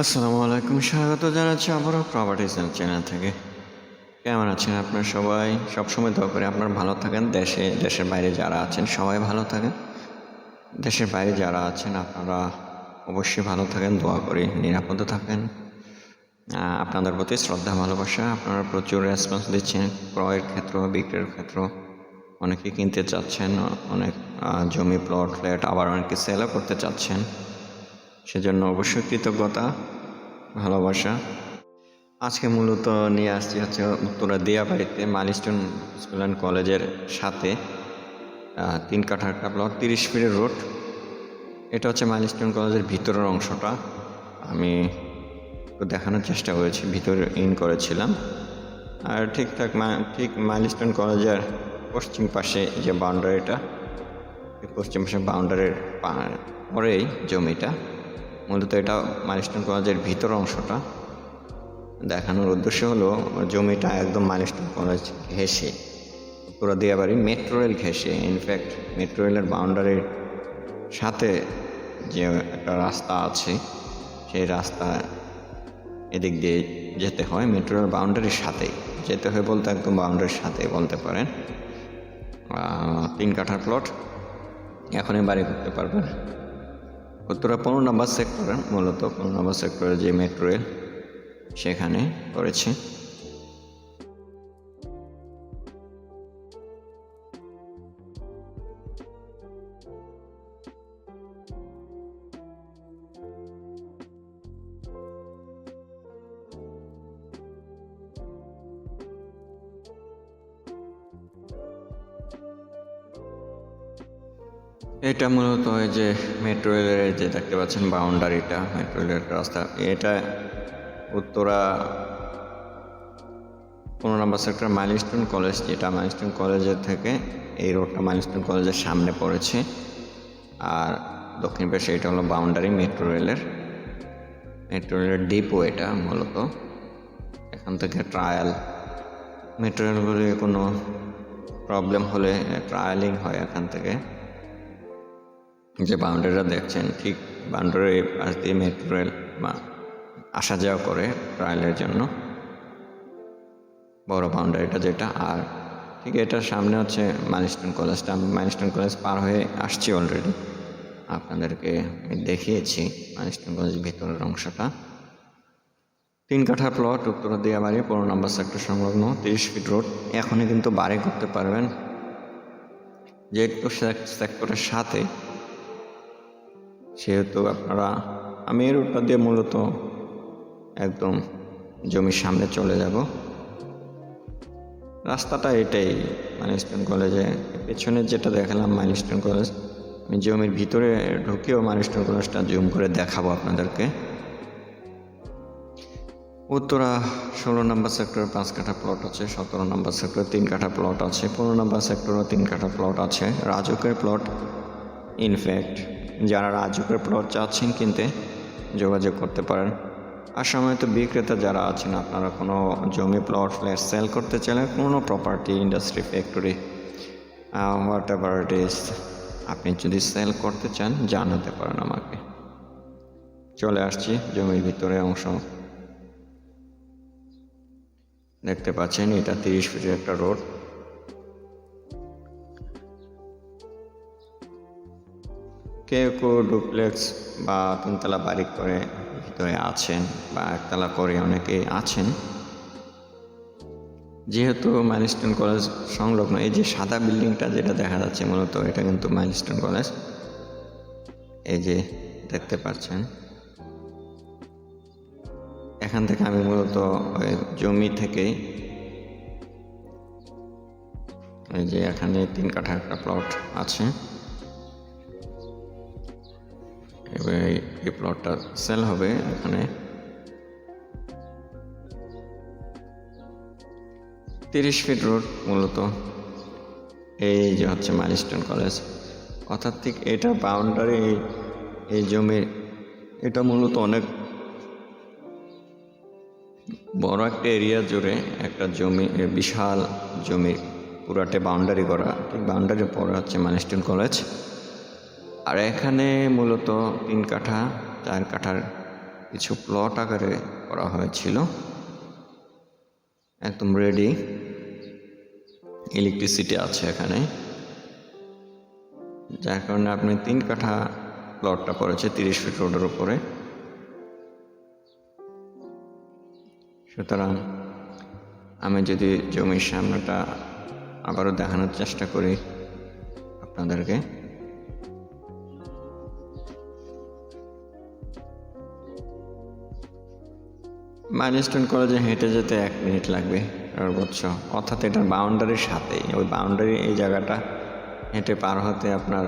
আসসালামু আলাইকুম। স্বাগত জানাচ্ছি আবারও প্রপার্টিস চ্যানেল থেকে। কেমন আছেন আপনার সবাই? সবসময় দোয়া করে আপনার ভালো থাকেন। দেশে, দেশের বাইরে যারা আছেন, সবাই ভালো থাকেন। দেশের বাইরে যারা আছেন, আপনারা অবশ্যই ভালো থাকেন, দোয়া করি, নিরাপদ থাকেন। আপনাদের প্রতি শ্রদ্ধা, ভালোবাসা, আপনারা প্রচুর রেসপন্স দিচ্ছেন। ক্রয়ের ক্ষেত্র, বিক্রয়ের ক্ষেত্র, অনেকে কিনতে চাচ্ছেন অনেক জমি প্লট ফ্ল্যাট আবার অনেকে সেলও করতে চাচ্ছেন। সেজন্য অবশ্যই কৃতজ্ঞতা, ভালোবাসা। আজকে মূলত নিয়ে আসছি হচ্ছে উত্তরা দিয়াবাড়িতে মাইলস্টোন স্কুল অ্যান্ড কলেজের সাথে তিন কাঠার প্লট তিরিশ ফিটের রোড এটা হচ্ছে মাইলস্টোন কলেজের ভিতরের অংশটা। আমি একটু দেখানোর চেষ্টা করেছি, ভিতরে ইন করেছিলাম। আর ঠিকঠাক ঠিক মাইলস্টোন কলেজের পশ্চিম পাশে যে বাউন্ডারিটা পশ্চিম পাশে বাউন্ডারির পরেই জমিটা। মূলত এটা মাইলস্টোন কলেজের ভিতর অংশটা। দেখানোর উদ্দেশ্য হলো, জমিটা একদম মাইলস্টোন কলেজ ঘেঁষে, পুরো দিয়াবাড়ি মেট্রো রেল ঘেঁষে। ইনফ্যাক্ট মেট্রো রেলের বাউন্ডারির সাথে যে একটা রাস্তা আছে, সেই রাস্তা এদিক দিয়ে যেতে হয় মেট্রো রেল বাউন্ডারির সাথেই। যেতে হয় বলতে একদম বাউন্ডারির সাথে বলতে পারেন। তিন কাঠার প্লট এখনই বাড়ি করতে পারবেন। উত্তরা পনেরো নম্বর সেক্টরে মূলত পনেরো নম্বর সেক্টরে যে মেট্রো রেল সেখানে করেছে। এটা মূলত ওই যে মেট্রো রেলের যে দেখতে পাচ্ছেন বাউন্ডারিটা মেট্রো রেলের রাস্তা, এটা উত্তরা পনেরো নম্বর সেক্টর মাইলস্টোন কলেজ যেটা মাইলস্টোন কলেজের থেকে এই রোডটা মাইলস্টোন কলেজের সামনে পড়েছে। আর দক্ষিণ পাশে এটা হলো বাউন্ডারি মেট্রো রেলের মেট্রো রেলের ডিপো এটা মূলত। এখান থেকে ট্রায়াল মেট্রো রেলগুলি কোনো প্রবলেম হলে ট্রায়ালিং হয় এখান থেকে। যে বাউন্ডারিটা দেখছেন, ঠিক বাউন্ডারি পাশ দিয়ে মেট্রো রেল আসা যাওয়া করে ট্রায়ালের জন্য। বড় বাউন্ডারিটা যেটা, আর ঠিক এটার সামনে হচ্ছে মাইলস্টোন কলেজটা আমি মাইলস্টোন কলেজ পার হয়ে আসছি অলরেডি আপনাদেরকে দেখিয়েছি মাইলস্টোন কলেজের ভিতরের অংশটা। তিন কাঠা প্লট উত্তর দিয়া বাড়ি, পনেরো নম্বর সেক্টর সংলগ্ন, তিরিশ ফিট রোড এখনই কিন্তু বাড়ি করতে পারবেন। যেহেতু সেক্টরের সাথে সেহেতু আপনারা আমি এই রুটটা দিয়ে মূলত একদম জমির সামনে চলে যাব। রাস্তাটা এটাই, মাইলস্টোন কলেজে। পেছনে যেটা দেখালাম, মাইলস্টোন কলেজ, আমি জমির ভিতরে ঢুকেও মাইলস্টোন কলেজটা জুম করে দেখাবো আপনাদেরকে। উত্তরা ষোলো নম্বর সেক্টরে পাঁচ কাঠা প্লট আছে, সতেরো নম্বর সেক্টরে তিন কাঠা প্লট আছে, পনেরো নম্বর সেক্টরেও তিন কাঠা প্লট আছে। রাজুকের প্লট ইনফ্যাক্ট যারা রাজুকের প্লট চাচ্ছেন কিনতে যোগাযোগ করতে পারেন। আর সময় তো বিক্রেতা যারা আছেন, আপনারা কোনো জমি প্লট ফ্ল্যাট সেল করতে চাইলে কোনো property industry factory whatever it is আপনি যদি সেল করতে চান, জানাতে পারেন আমাকে। চলে আসছি জমির ভিতরে অংশ। দেখতে পাচ্ছেন এটা তিরিশ ফিটের একটা রোড। কেউ কেউ ডুপ্লেক্স বা তিনতলা বাড়ি করে ভিতরে আছেন বা একতলা করে অনেকে আছেন। যেহেতু মাইলস্টোন কলেজ সংলগ্ন, এই যে সাদা বিল্ডিংটা যেটা দেখা যাচ্ছে মূলত, এটা কিন্তু মাইলস্টোন কলেজ এই যে দেখতে পাচ্ছেন। এখান থেকে আমি মূলত ওই জমি থেকেই এই যে এখানে তিন কাঠা একটা প্লট আছে। এই- প্লটটা সেল হবে এখানে। তিরিশ ফিট রোড মূলত। এই যে হচ্ছে মাইলস্টোন কলেজ অর্থাৎ ঠিক এটা বাউন্ডারি এই জমির এটা মূলত অনেক বড় একটা এরিয়া জুড়ে একটা জমি বিশাল জমি, পুরাটে বাউন্ডারি করা। ঠিক বাউন্ডারির পরে হচ্ছে মাইলস্টোন কলেজ আর এখানে মূলত তিন কাঠা, চার কাঠার কিছু প্লট আকারে করা হয়েছিল। একদম রেডি ইলেকট্রিসিটি আছে এখানে। যার কারণে আপনি তিন কাঠা প্লটটা পড়েছে তিরিশ ফিট রোডের উপরে। সুতরাং আমি যদি জমির সামনেটা আবারও দেখানোর চেষ্টা করি আপনাদেরকে। মাইলস্টোন কলেজে হেঁটে যেতে এক মিনিট লাগবে সর্বোচ্চ অর্থাৎ এটার বাউন্ডারির সাথেই, ওই বাউন্ডারি এই জায়গাটা, হেঁটে পার হতে আপনার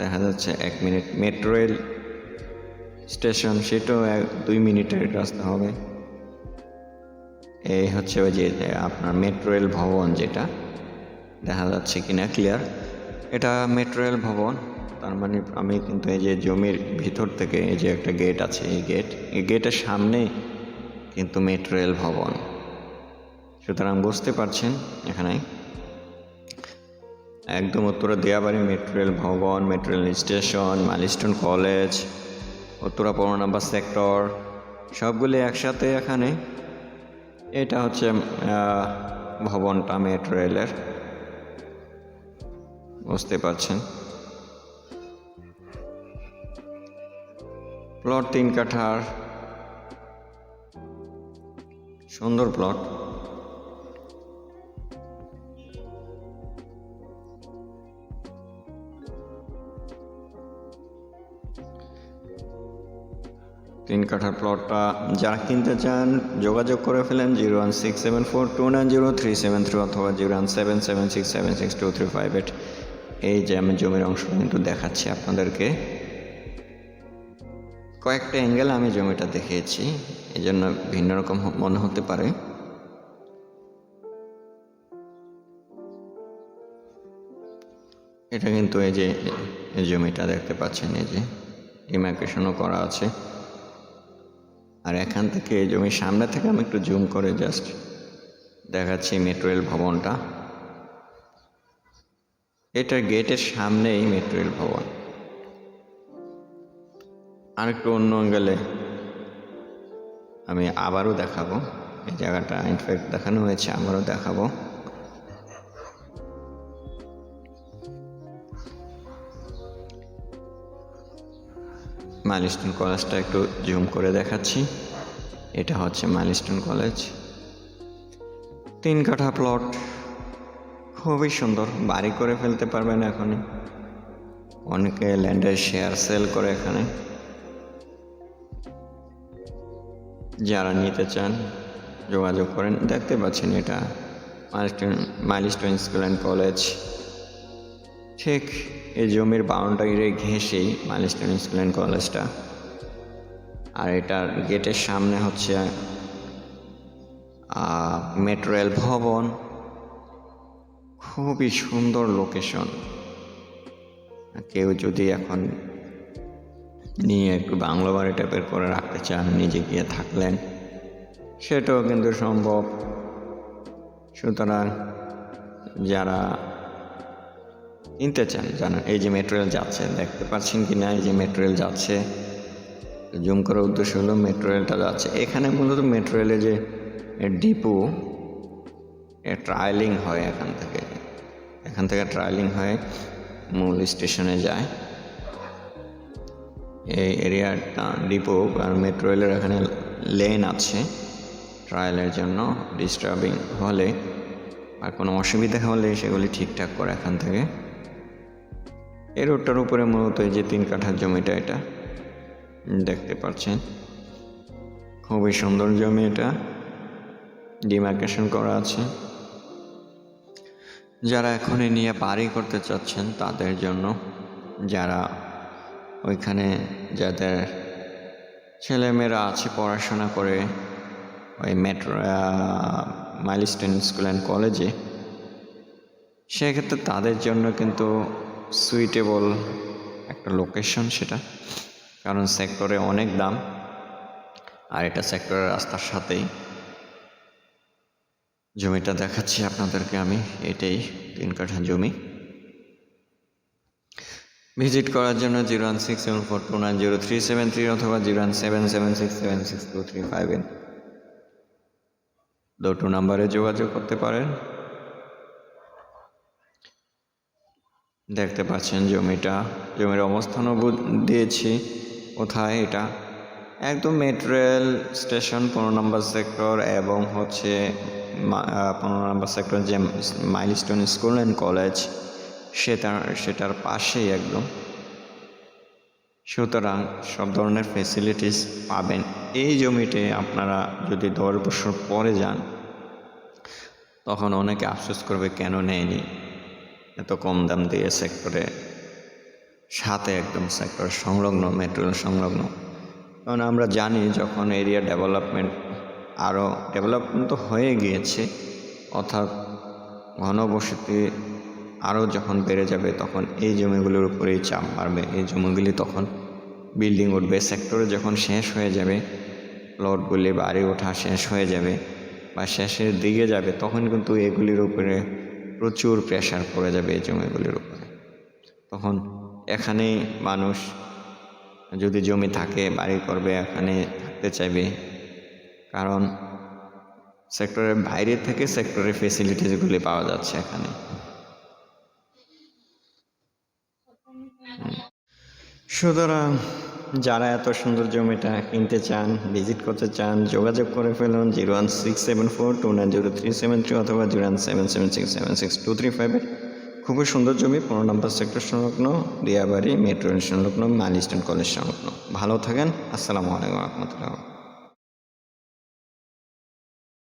দেখা যাচ্ছে এক মিনিট মেট্রো রেল স্টেশন সেটাও এক, দুই মিনিটের রাস্তা হবে। এই হচ্ছে ওই যে আপনার মেট্রো রেল ভবন যেটা, দেখা যাচ্ছে কিনা ক্লিয়ার এটা মেট্রো রেল ভবন, তার মানে আমি কিন্তু এই যে জমির ভিতর থেকে এই যে একটা গেট আছে, এই গেট এই গেটের সামনেই কিন্তু মেট্রো রেল ভবন। সুতরাং বুঝতে পারছেন এখানে? একদম উত্তরা দিয়াবাড়ি মেট্রো রেল ভবন, metro rail station, Milestone college, Uttara পনেরো নম্বর সেক্টর, সবগুলি একসাথে এখানে। এটা হচ্ছে ভবনটা মেট্রো রেলের। বুঝতে পারছেন? প্লট তিন কাঠার সুন্দর প্লট তিন কাঠার প্লটটা যারা কিনতে চান, যোগাযোগ করে ফেলেন zero one six seven four two nine zero three seven three অথবা zero one seven seven six seven six two three five eight. এই যে আমি জমির অংশ কিন্তু দেখাচ্ছি আপনাদেরকে। কয়েকটা অ্যাঙ্গেল আমি জমিটা দেখিয়েছি। এই জন্য ভিন্ন রকম মনে হতে পারে। এটা কিন্তু এই যে জমিটা দেখতে পাচ্ছেন, এই যে ডিমার্কেশনও করা আছে। আর এখান থেকে এই জমির সামনে থেকে আমি একটু জুম করে জাস্ট দেখাচ্ছি মেট্রো রেল ভবনটা। এটার গেটের সামনেই মেট্রো রেল ভবন। আর একটু অন্য অ্যাঙ্গেলে আমি আবারও দেখাবো। এই জায়গাটা ইনফ্যাক্ট দেখানো হয়েছে আবারও দেখাবো। মাইলস্টোন কলেজটা একটু জুম করে দেখাচ্ছি। এটা হচ্ছে মাইলস্টোন কলেজ তিন কাঠা প্লট খুবই সুন্দর। বাড়ি করে ফেলতে পারবেন এখনই। অনেকে ল্যান্ডের শেয়ার সেল করে এখানে। যারা নিতে চান, যোগাযোগ করেন। দেখতে পাচ্ছেন এটা Milestone Milestone school and college. ঠিক এই জমির বাউন্ডারিরে ঘেঁষেই মাইলস্টোন স্কুল অ্যান্ড কলেজটা। আর এটার গেটের সামনে হচ্ছে মেট্রো রেল ভবন। খুবই সুন্দর লোকেশন কেউ যদি এখন নিয়ে একটু বাংলো বাড়ি টাইপের করে রাখতে চান, নিজে গিয়ে থাকলেন, সেটাও কিন্তু সম্ভব। সুতরাং যারা কিনতে চান, জানেন এই যে মেট্রো রেল যাচ্ছে, দেখতে পাচ্ছেন কি না এই যে মেট্রো রেল যাচ্ছে জুম করার উদ্দেশ্য হলো মেট্রো রেলটা যাচ্ছে। এখানে মূলত মেট্রো রেলে যে ডিপো ট্রায়ালিং হয় এখান থেকে। এখান থেকে ট্রায়ালিং হয়ে মূল স্টেশনে যায়। এই এরিয়াটা ডিপো আর মেট্রো রেলের এখানে লেন আছে। ট্রায়ালের জন্য ডিস্টার্বিং হলে আর কোনো অসুবিধা হলে সেগুলি ঠিকঠাক করে এখান থেকে। এই রোডটার উপরে মূলত এই যে তিন কাঠার জমিটা এটা, দেখতে পাচ্ছেন। খুবই সুন্দর জমি এটা। ডিমার্কেশন করা আছে। যারা এখন নিয়ে বাড়ি করতে চাচ্ছেন তাদের জন্য, যারা ওইখানে যাদের ছেলেমেয়েরা আছে পড়াশোনা করে ওই মেট্রো মাইলস্টোন স্কুল অ্যান্ড কলেজে সেক্ষেত্রে তাদের জন্য কিন্তু সুইটেবল একটা লোকেশন সেটা। কারণ সেক্টরে অনেক দাম, আর এটা সেক্টরের রাস্তার সাথেই। জমিটা দেখাচ্ছি আপনাদেরকে আমি, এটাই তিন কাঠা জমি। ভিজিট করার জন্য zero one six seven four two nine zero three seven three অথবা zero one seven seven six seven six two three five eight. দুটো নাম্বারে যোগাযোগ করতে পারেন। দেখতে পাচ্ছেন জমিটা, জমির অবস্থানও দিয়েছি। কোথায় এটা? একদম মেট্রোরেল স্টেশন, পনেরো নম্বর সেক্টর এবং হচ্ছে পনেরো নম্বর সেক্টর যে মাইলস্টোন স্কুল অ্যান্ড কলেজ। সেটা সেটার পাশেই একদম। সুতরাং সব ধরনের ফেসিলিটিস পাবেন। এই জমিতে আপনারা যদি দশ বছর পরে যান, তখন অনেকে আফসোস করবে, কেন নেয়নি? এত কম দাম দিয়ে সেক্টরে সাথে একদম সেক্টর সংলগ্ন মেট্রো সংলগ্ন। কারণ আমরা জানি যখন এরিয়া ডেভেলপমেন্ট আরও ডেভেলপমেন্ট তো হয়ে গিয়েছে, অর্থাৎ ঘনবসতি আরও যখন বেড়ে যাবে তখন এই জমিগুলোর উপরেই চাপ বাড়বে। এই জমিগুলি তখন বিল্ডিং উঠবে। সেক্টরে যখন শেষ হয়ে যাবে প্লটগুলি বাড়ি ওঠা শেষ হয়ে যাবে বা শেষের দিকে যাবে, তখন কিন্তু এগুলির উপরে প্রচুর প্রেশার পড়ে যাবে এই জমিগুলির উপরে। তখন এখানেই মানুষ যদি জমি থাকে, বাড়ি করবে, এখানে থাকতে চাইবে। কারণ সেক্টরের বাইরে থেকে সেক্টরের ফেসিলিটিসগুলি পাওয়া যাচ্ছে এখানে। সুতরাং যারা এত সুন্দর জমিটা কিনতে চান, ভিজিট করতে চান, যোগাযোগ করে ফেলুন zero one six seven four two nine zero three seven three অথবা zero one seven seven six seven six two three ফাইভে খুবই সুন্দর জমি পনেরো নম্বর সেক্টর সংলগ্ন, দিয়াবাড়ি, মেট্রো সংলগ্ন মাইলস্টোন কলেজ সংলগ্ন। ভালো থাকেন, আসসালামু আলাইকুম রহমতুল্লাহ